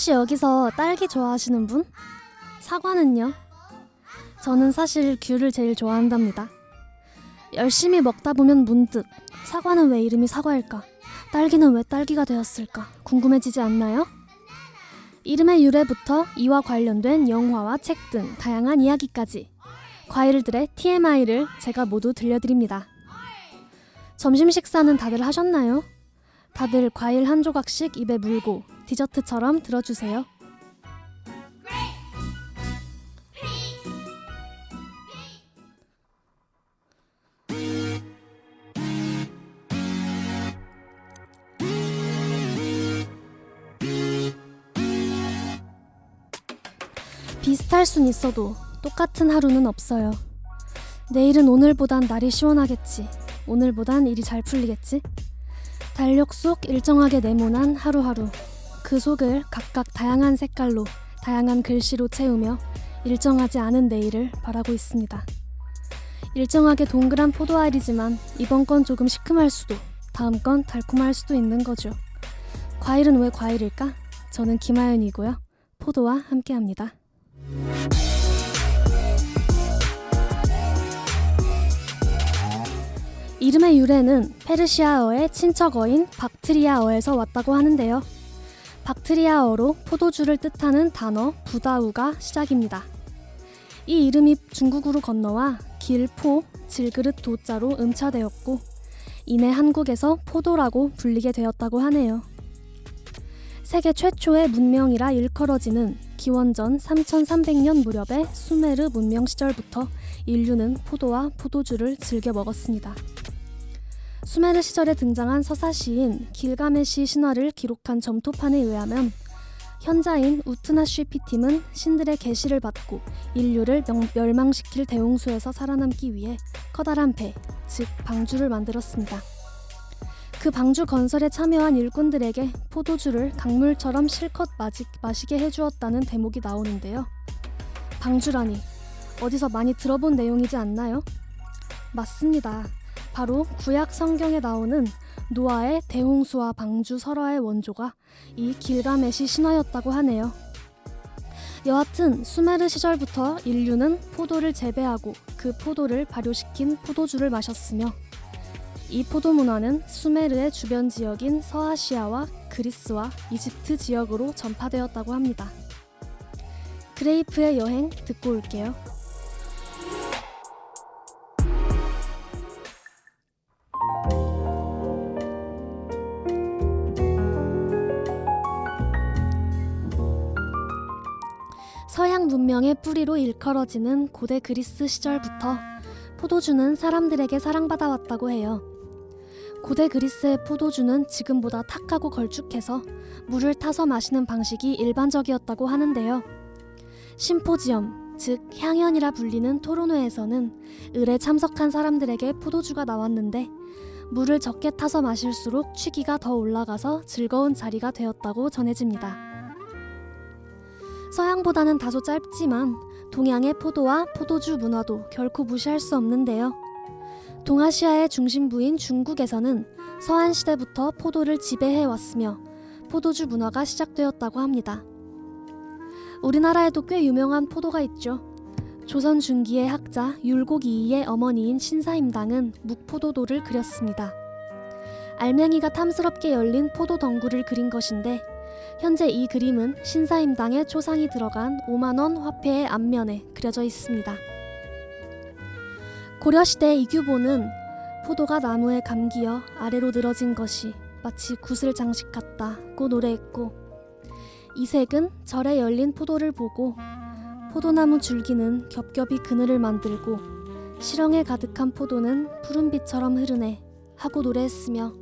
혹시 여기서 딸기 좋아하시는 분? 사과는요? 저는 사실 귤을 제일 좋아한답니다. 열심히 먹다 보면 문득 사과는 왜 이름이 사과일까? 딸기는 왜 딸기가 되었을까? 궁금해지지 않나요? 이름의 유래부터 이와 관련된 영화와 책 등 다양한 이야기까지 과일들의 TMI를 제가 모두 들려드립니다. 점심 식사는 다들 하셨나요? 다들 과일 한 조각씩 입에 물고 디저트처럼 들어주세요. 비슷할 순 있어도 똑같은 하루는 없어요. 내일은 오늘보단 날이 시원하겠지. 오늘보단 일이 잘 풀리겠지. 달력 속 일정하게 네모난 하루하루. 그 속을 각각 다양한 색깔로, 다양한 글씨로 채우며 일정하지 않은 내일을 바라고 있습니다. 일정하게 동그란 포도알이지만 이번 건 조금 시큼할 수도, 다음 건 달콤할 수도 있는 거죠. 과일은 왜 과일일까? 저는 김하연이고요. 포도와 함께합니다. 이름의 유래는 페르시아어의 친척어인 박트리아어에서 왔다고 하는데요. 박트리아어로 포도주를 뜻하는 단어 부다우가 시작입니다. 이 이름이 중국으로 건너와 길 포, 질그릇 도자로 음차되었고 이내 한국에서 포도라고 불리게 되었다고 하네요. 세계 최초의 문명이라 일컬어지는 기원전 3300년 무렵의 수메르 문명 시절부터 인류는 포도와 포도주를 즐겨 먹었습니다. 수메르 시절에 등장한 서사시인 길가메시 신화를 기록한 점토판에 의하면 현자인 우트나쉬피팀은 신들의 계시를 받고 인류를 명- 멸망시킬 대홍수에서 살아남기 위해 커다란 배, 즉 방주를 만들었습니다. 그 방주 건설에 참여한 일꾼들에게 포도주를 강물처럼 실컷 마지, 마시게 해주었다는 대목이 나오는데요. 방주라니 어디서 많이 들어본 내용이지 않나요? 맞습니다. 바로 구약 성경에 나오는 노아의 대홍수와 방주 설화의 원조가 이 길가메시 신화였다고 하네요. 여하튼 수메르 시절부터 인류는 포도를 재배하고 그 포도를 발효시킨 포도주를 마셨으며 이 포도 문화는 수메르의 주변 지역인 서아시아와 그리스와 이집트 지역으로 전파되었다고 합니다. 그레이프의 여행 듣고 올게요. 문명의 뿌리로 일컬어지는 고대 그리스 시절부터 포도주는 사람들에게 사랑받아왔다고 해요. 고대 그리스의 포도주는 지금보다 탁하고 걸쭉해서 물을 타서 마시는 방식이 일반적이었다고 하는데요. 심포지엄, 즉 향연이라 불리는 토론회에서는 을에 참석한 사람들에게 포도주가 나왔는데 물을 적게 타서 마실수록 취기가 더 올라가서 즐거운 자리가 되었다고 전해집니다. 서양보다는 다소 짧지만 동양의 포도와 포도주 문화도 결코 무시할 수 없는데요. 동아시아의 중심부인 중국에서는 서한 시대부터 포도를 지배해 왔으며 포도주 문화가 시작되었다고 합니다. 우리나라에도 꽤 유명한 포도가 있죠. 조선 중기의 학자 율곡이이의 어머니인 신사임당은 묵포도도를 그렸습니다. 알맹이가 탐스럽게 열린 포도 덩굴을 그린 것인데 현재 이 그림은 신사임당의 초상이 들어간 5만원 화폐의 앞면에 그려져 있습니다. 고려시대 이규보는 포도가 나무에 감기어 아래로 늘어진 것이 마치 구슬 장식 같다고 노래했고 이색은 절에 열린 포도를 보고 포도나무 줄기는 겹겹이 그늘을 만들고 실형에 가득한 포도는 푸른빛처럼 흐르네 하고 노래했으며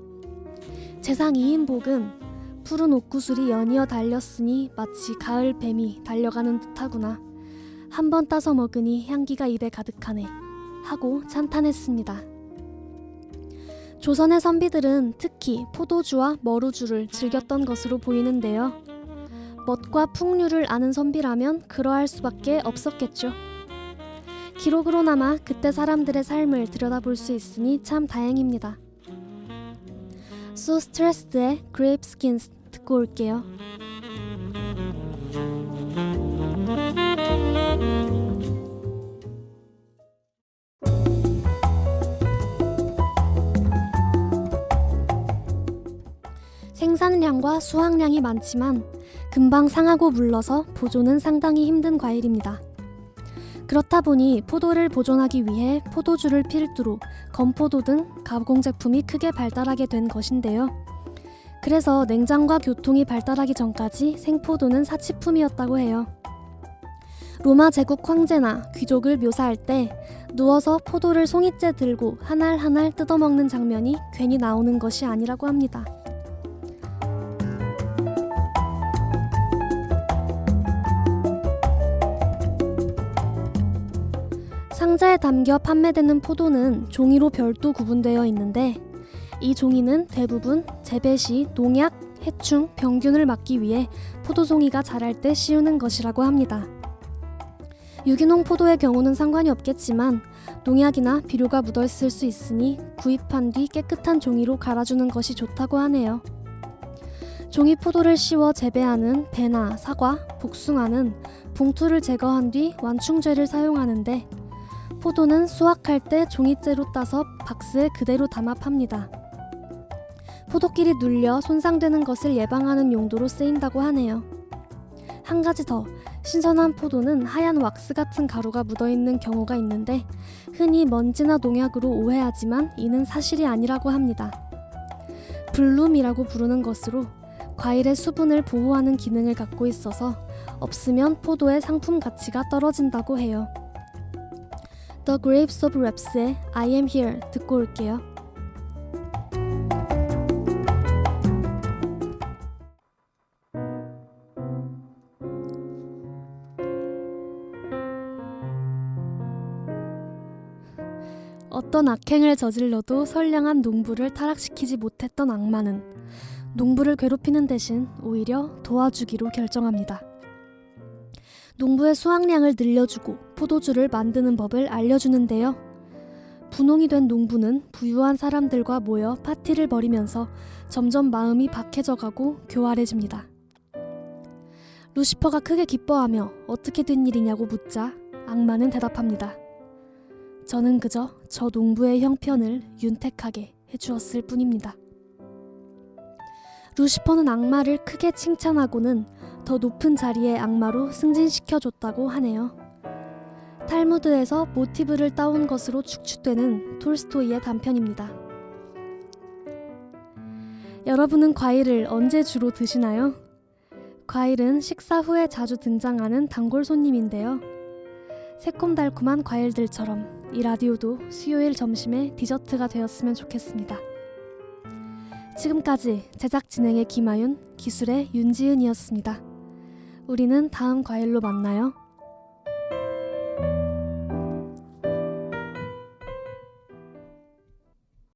재상 이인복은 푸른 옥구슬이 연이어 달렸으니 마치 가을 뱀이 달려가는 듯하구나 한 번 따서 먹으니 향기가 입에 가득하네 하고 찬탄했습니다. 조선의 선비들은 특히 포도주와 머루주를 즐겼던 것으로 보이는데요. 멋과 풍류를 아는 선비라면 그러할 수밖에 없었겠죠. 기록으로나마 그때 사람들의 삶을 들여다볼 수 있으니 참 다행입니다. 소스트레스의 그레이프 스킨스 듣고 올게요. 생산량과 수확량이 많지만 금방 상하고 물러서 보존은 상당히 힘든 과일입니다. 그렇다 보니 포도를 보존하기 위해 포도주를 필두로 건포도 등 가공 제품이 크게 발달하게 된 것인데요. 그래서 냉장과 교통이 발달하기 전까지 생포도는 사치품이었다고 해요. 로마 제국 황제나 귀족을 묘사할 때 누워서 포도를 송이째 들고 한 알 한 알 뜯어먹는 장면이 괜히 나오는 것이 아니라고 합니다. 상자에 담겨 판매되는 포도는 종이로 별도 구분되어 있는데 이 종이는 대부분 재배 시 농약, 해충, 병균을 막기 위해 포도송이가 자랄 때 씌우는 것이라고 합니다. 유기농 포도의 경우는 상관이 없겠지만 농약이나 비료가 묻어 있을 수 있으니 구입한 뒤 깨끗한 종이로 갈아주는 것이 좋다고 하네요. 종이 포도를 씌워 재배하는 배나 사과, 복숭아는 봉투를 제거한 뒤 완충제를 사용하는데 포도는 수확할 때 종이째로 따서 박스에 그대로 담아 팝니다. 포도끼리 눌려 손상되는 것을 예방하는 용도로 쓰인다고 하네요. 한 가지 더, 신선한 포도는 하얀 왁스 같은 가루가 묻어 있는 경우가 있는데 흔히 먼지나 농약으로 오해하지만 이는 사실이 아니라고 합니다. 블룸이라고 부르는 것으로 과일의 수분을 보호하는 기능을 갖고 있어서 없으면 포도의 상품 가치가 떨어진다고 해요. The Grapes of Raps의 I Am Here 듣고 올게요. 어떤 악행을 저질러도 선량한 농부를 타락시키지 못했던 악마는 농부를 괴롭히는 대신 오히려 도와주기로 결정합니다. 농부의 수확량을 늘려주고 포도주를 만드는 법을 알려주는데요. 분홍이 된 농부는 부유한 사람들과 모여 파티를 벌이면서 점점 마음이 박해져가고 교활해집니다. 루시퍼가 크게 기뻐하며 어떻게 된 일이냐고 묻자 악마는 대답합니다. 저는 그저 저 농부의 형편을 윤택하게 해주었을 뿐입니다. 루시퍼는 악마를 크게 칭찬하고는 더 높은 자리의 악마로 승진시켜줬다고 하네요. 탈무드에서 모티브를 따온 것으로 축축되는 톨스토이의 단편입니다. 여러분은 과일을 언제 주로 드시나요? 과일은 식사 후에 자주 등장하는 단골 손님인데요. 새콤달콤한 과일들처럼 이 라디오도 수요일 점심에 디저트가 되었으면 좋겠습니다. 지금까지 제작 진행의 김아윤, 기술의 윤지은이었습니다. 우리는 다음 과일로 만나요.